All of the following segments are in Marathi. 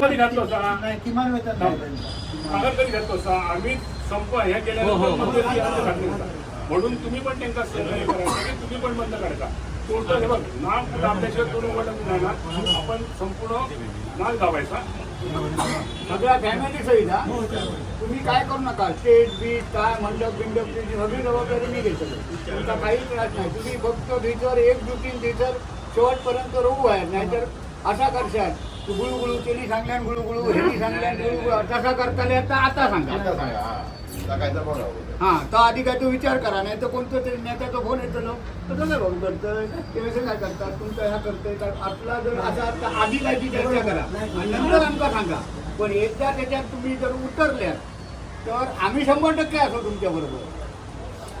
कधी घातलं होता? नाही किमान वेतन नाही. त्यांचं. कागद कधी घातलं होता? आम्ही संप केल्यानंतर अर्ज घातले होता. म्हणून तुम्ही पण त्यांचा सहकार्य करायचं की तुम्ही पण बंद करायचा टोटल हे बघ नाम कुठं आपल्याशिवाय कोण उघडत नाही ना. आपण संपूर्ण नाच गावायचा सगळ्या फॅमिली सहित हा. तुम्ही काय करू नका. स्टेज बीट काय मंडप बिंडप सगळी जबाबदारी मी घेतो तुमचा काही त्रास नाही. तुम्ही फक्त टीचर एक दुटीन टीचर शेवटपर्यंत रोग आहे नाहीतर असा करशाल. तू गुळुगुळू त्यांनी सांगल्यान गुळुगुळू ह्यांनी सांगल्यान गुळुगुळू तसा करता तर आता सांगा. हा. तर आधी काय तो विचार करा नाही तर कोणतं तरी नेत्याचा फोन येतो ना. तर कसं भाऊ करतोय ते कसं काय करतात तुमचं ह्या करतोय का आपला जर असा आता आधी काय ती चर्चा करा. आणि नंतर आमका सांगा. पण एकदा त्याच्यात तुम्ही जर उतरल्यात तर आम्ही शंभर टक्के असो तुमच्या बरोबर.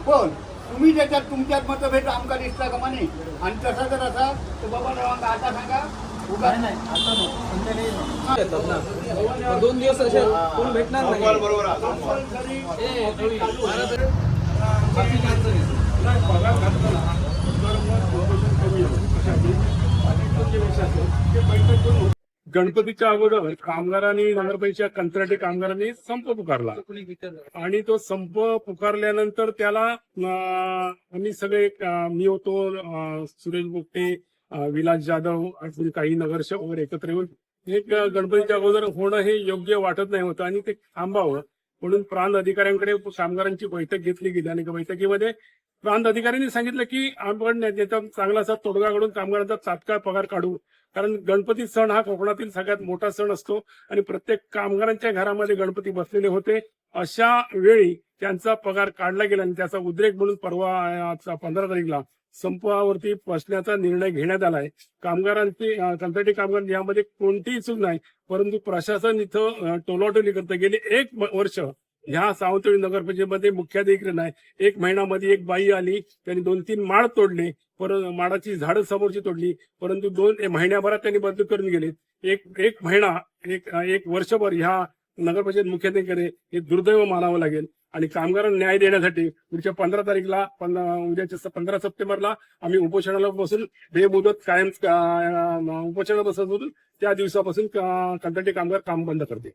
पण तुम्ही त्याच्यात तुमच्यात मतभेद आमका दिसता का म्हणे? आणि तसा जर असा तर बाबा रावांका आता सांगा उगा नाही, आता. दोन दिवस असे कोण भेटणार नाही. कंपल्सरी नाही, पगार घातला ना, तर मग प्रमोशन कमी होतं. कशासाठी? अधिक जे विषय असतो, ते बैठक करून गणपतीच्या अगोदर कामगारांनी नगरपालिकेच्या कंत्राटी कामगारांनी संप पुकारला. आणि तो संप पुकारल्यानंतर त्याला आम्ही सगळे मी होतो सुरेश बोगटे विलास जाधव आणि काही नगरसेवक वगैरे एकत्र येऊन हे गणपतीच्या अगोदर होणं हे योग्य वाटत नाही होतं आणि ते थांबावं. म्हणून प्रांत अधिकाऱ्यांकडे कामगारांची बैठक घेतली गेली आणि बैठकीमध्ये प्रांत अधिकाऱ्यांनी सांगितलं की आपण याचा चांगला असा तोडगा काढून कामगारांचा तात्काळ पगार काढू. कारण गणपती सण हा कोकणातील सगळ्यात मोठा सण असतो आणि प्रत्येक कामगारांच्या घरामध्ये गणपती बसलेले होते. अशा वेळी त्यांचा पगार काढला गेला आणि त्याचा उद्रेक म्हणून परवा पंधरा तारीखला संपावरती बसण्याचा निर्णय घेण्यात आलाय. कामगारांची कंत्राटी कामगार यामध्ये कोणतीही चूक नाही परंतु प्रशासन इथं टोलाटोली करतं. गेले एक वर्ष ह्या सावंतवाडी नगर परिषदेमध्ये मुख्याधिकारी नाही. एक महिन्यामध्ये एक बाई आली त्यांनी दोन तीन माळ तोडले परत माडाची झाडं समोरची तोडली परंतु दोन महिन्याभरात त्यांनी बंद करून गेले. एक एक महिना एक एक वर्षभर ह्या नगर परिषद मुख्याधिकारी हे दुर्दैव मानावं लागेल. आणि कामगारांना न्याय देण्यासाठी पुढच्या पंधरा तारीखला उद्याच्या पंधरा सप्टेंबरला आम्ही उपोषणाला बसून बेमुदत कायम उपोषणाला बसत होतो त्या दिवसापासून कंत्राटी कामगार काम बंद करते